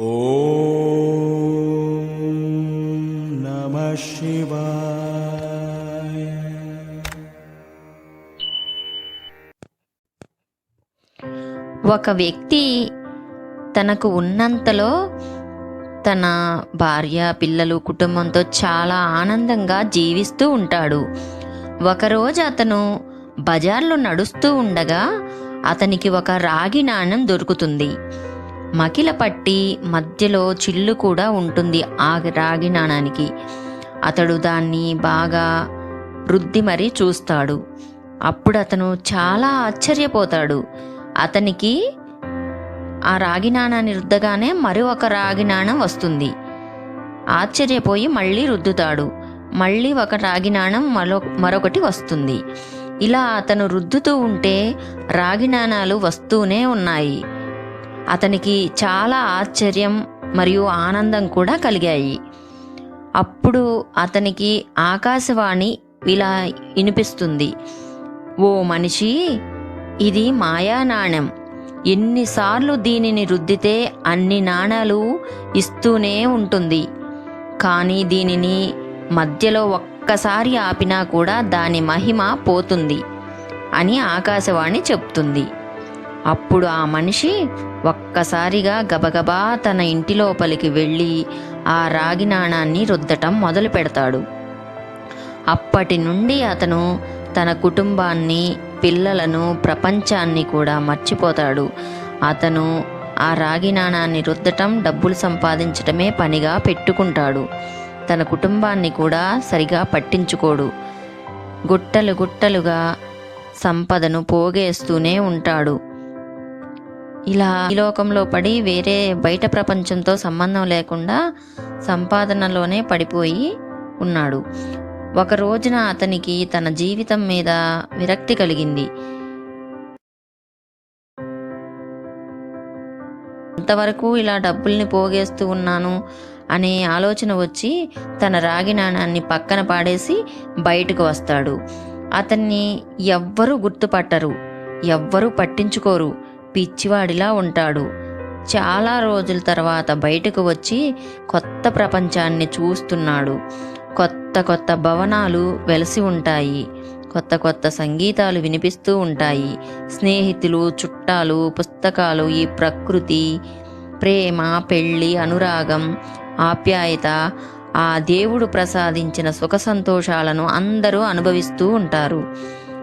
నమ ఒక వ్యక్తి తనకు ఉన్నంతలో తన భార్య పిల్లలు కుటుంబంతో చాలా ఆనందంగా జీవిస్తూ ఉంటాడు. ఒకరోజు అతను బజార్లో నడుస్తూ ఉండగా అతనికి ఒక రాగి నాణ్యం దొరుకుతుంది. మకిల పట్టి మధ్యలో చిల్లు కూడా ఉంటుంది ఆ రాగి నాణానికి. అతడు దాన్ని బాగా రుద్ది మరీ చూస్తాడు. అప్పుడు అతను చాలా ఆశ్చర్యపోతాడు. అతనికి ఆ రాగి నాణాన్ని రుద్దగానే మరి ఒక రాగి నాణం వస్తుంది. ఆశ్చర్యపోయి మళ్ళీ రుద్దుతాడు. మళ్ళీ ఒక రాగి నాణం మరో మరొకటి వస్తుంది. ఇలా అతను రుద్దుతూ ఉంటే రాగి నాణాలు వస్తూనే ఉన్నాయి. అతనికి చాలా ఆశ్చర్యం మరియు ఆనందం కూడా కలిగాయి. అప్పుడు అతనికి ఆకాశవాణి ఇలా వినిపిస్తుంది. ఓ మనిషి ఇది మాయా నాణెం ఎన్నిసార్లు దీనిని రుద్దితే అన్ని నాణాలు ఇస్తూనే ఉంటుంది. కానీ దీనిని మధ్యలో ఒక్కసారి ఆపినా కూడా దాని మహిమ పోతుంది అని ఆకాశవాణి చెప్తుంది. అప్పుడు ఆ మనిషి ఒక్కసారిగా గబగబా తన ఇంటి లోపలికి వెళ్ళి ఆ రాగి నాణాన్ని రుద్దటం మొదలు పెడతాడు. అప్పటి నుండి అతను తన కుటుంబాన్ని పిల్లలను ప్రపంచాన్ని కూడా మర్చిపోతాడు. అతను ఆ రాగి నాణాన్ని రుద్దటం డబ్బులు సంపాదించటమే పనిగా పెట్టుకుంటాడు. తన కుటుంబాన్ని కూడా సరిగా పట్టించుకోడు. గుట్టలు గుట్టలుగా సంపదను పోగేస్తూనే ఉంటాడు. ఇలా ఈ లోకంలో పడి వేరే బయట ప్రపంచంతో సంబంధం లేకుండా సంపాదనలోనే పడిపోయి ఉన్నాడు. ఒక రోజున అతనికి తన జీవితం మీద విరక్తి కలిగింది. అంతవరకు ఇలా డబ్బుల్ని పోగేస్తూ ఉన్నాను అనే ఆలోచన వచ్చి తన రాగి నాణాన్ని పక్కన పాడేసి బయటకు వస్తాడు. అతన్ని ఎవ్వరూ గుర్తుపట్టరు ఎవ్వరూ పట్టించుకోరు. పిచ్చివాడిలా ఉంటాడు. చాలా రోజుల తర్వాత బయటకు వచ్చి కొత్త ప్రపంచాన్ని చూస్తున్నాడు. కొత్త కొత్త భవనాలు వెలసి ఉంటాయి. కొత్త కొత్త సంగీతాలు వినిపిస్తూ ఉంటాయి. స్నేహితులు చుట్టాలు పుస్తకాలు ఈ ప్రకృతి ప్రేమ పెళ్ళి అనురాగం ఆప్యాయత ఆ దేవుడు ప్రసాదించిన సుఖ సంతోషాలను అందరూ అనుభవిస్తూ ఉంటారు.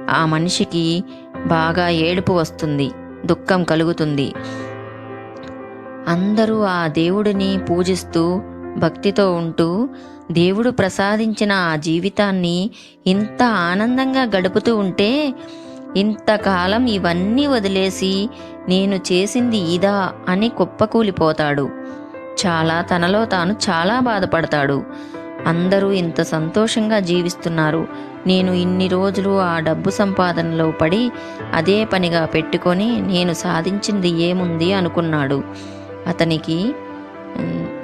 ఆ మనిషికి బాగా ఏడుపు వస్తుంది. దుఃఖం కలుగుతుంది. అందరూ ఆ దేవుడిని పూజిస్తూ భక్తితో ఉంటూ దేవుడు ప్రసాదించిన ఆ జీవితాన్ని ఇంత ఆనందంగా గడుపుతూ ఉంటే ఇంతకాలం ఇవన్నీ వదిలేసి నేను చేసింది ఇదా అని కుప్పకూలిపోతాడు. చాలా తనలో తాను చాలా బాధపడతాడు. అందరూ ఇంత సంతోషంగా జీవిస్తున్నారు. నేను ఇన్ని రోజులు ఆ డబ్బు సంపాదనలో పడి అదే పనిగా పెట్టుకొని నేను సాధించింది ఏముంది అనుకున్నాడు. అతనికి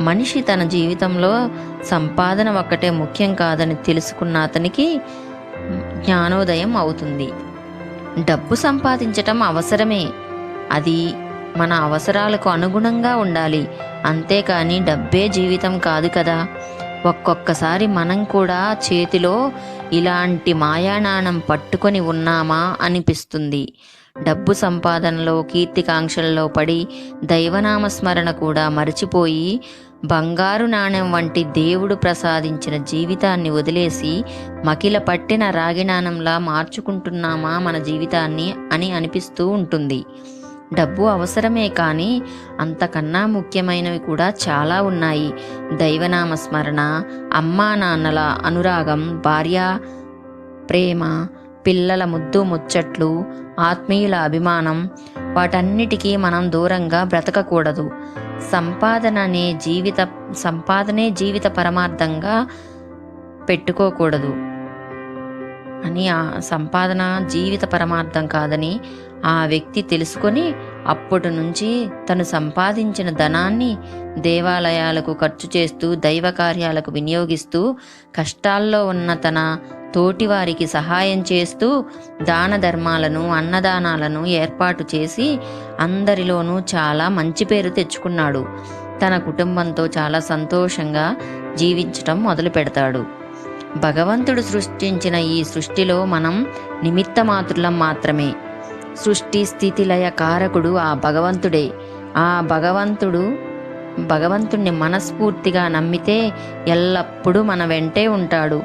మనిషి తన జీవితంలో సంపాదన ఒక్కటే ముఖ్యం కాదని తెలుసుకున్న అతనికి జ్ఞానోదయం అవుతుంది. డబ్బు సంపాదించటం అవసరమే. అది మన అవసరాలకు అనుగుణంగా ఉండాలి. అంతేకాని డబ్బే జీవితం కాదు కదా. ఒక్కొక్కసారి మనం కూడా చేతిలో ఇలాంటి మాయానాణం పట్టుకొని ఉన్నామా అనిపిస్తుంది. డబ్బు సంపాదనలో కీర్తికాంక్షలలో పడి దైవనామస్మరణ కూడా మరచిపోయి బంగారు నాణెం వంటి దేవుడు ప్రసాదించిన జీవితాన్ని వదిలేసి మకిల పట్టిన రాగి నాణంలా మార్చుకుంటున్నామా మన జీవితాన్ని అని అనిపిస్తూ ఉంటుంది. డబ్బు అవసరమే కానీ అంతకన్నా ముఖ్యమైనవి కూడా చాలా ఉన్నాయి. దైవనామ స్మరణ అమ్మా నాన్నల అనురాగం భార్య ప్రేమ పిల్లల ముద్దు ముచ్చట్లు ఆత్మీయుల అభిమానం వాటన్నిటికీ మనం దూరంగా బ్రతకకూడదు. సంపాదన అనే జీవిత సంపాదనే జీవిత పరమార్థంగా పెట్టుకోకూడదు. అని ఆ సంపాదన జీవిత పరమార్థం కాదని ఆ వ్యక్తి తెలుసుకొని అప్పటి నుంచి తను సంపాదించిన ధనాన్ని దేవాలయాలకు ఖర్చు చేస్తూ దైవ కార్యాలకు వినియోగిస్తూ కష్టాల్లో ఉన్న తన తోటివారికి సహాయం చేస్తూ దాన ధర్మాలను అన్నదానాలను ఏర్పాటు చేసి అందరిలోనూ చాలా మంచి పేరు తెచ్చుకున్నాడు. తన కుటుంబంతో చాలా సంతోషంగా జీవించటం మొదలు పెడతాడు భగవంతుడు సృష్టించిన ఈ సృష్టిలో మనం నిమిత్త మాత్రులం మాత్రమే. సృష్టి స్థితిలయ కారకుడు ఆ భగవంతుడే. ఆ భగవంతుడు భగవంతుణ్ణి మనస్ఫూర్తిగా నమ్మితే ఎల్లప్పుడూ మన వెంటే ఉంటాడు.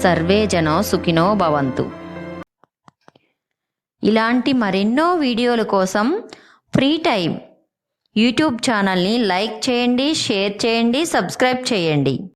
సర్వే జనో సుఖినో భవంతు. ఇలాంటి మరెన్నో వీడియోల కోసం ఫ్రీ టైం యూట్యూబ్ ఛానల్ని లైక్ చేయండి షేర్ చేయండి సబ్స్క్రైబ్ చేయండి.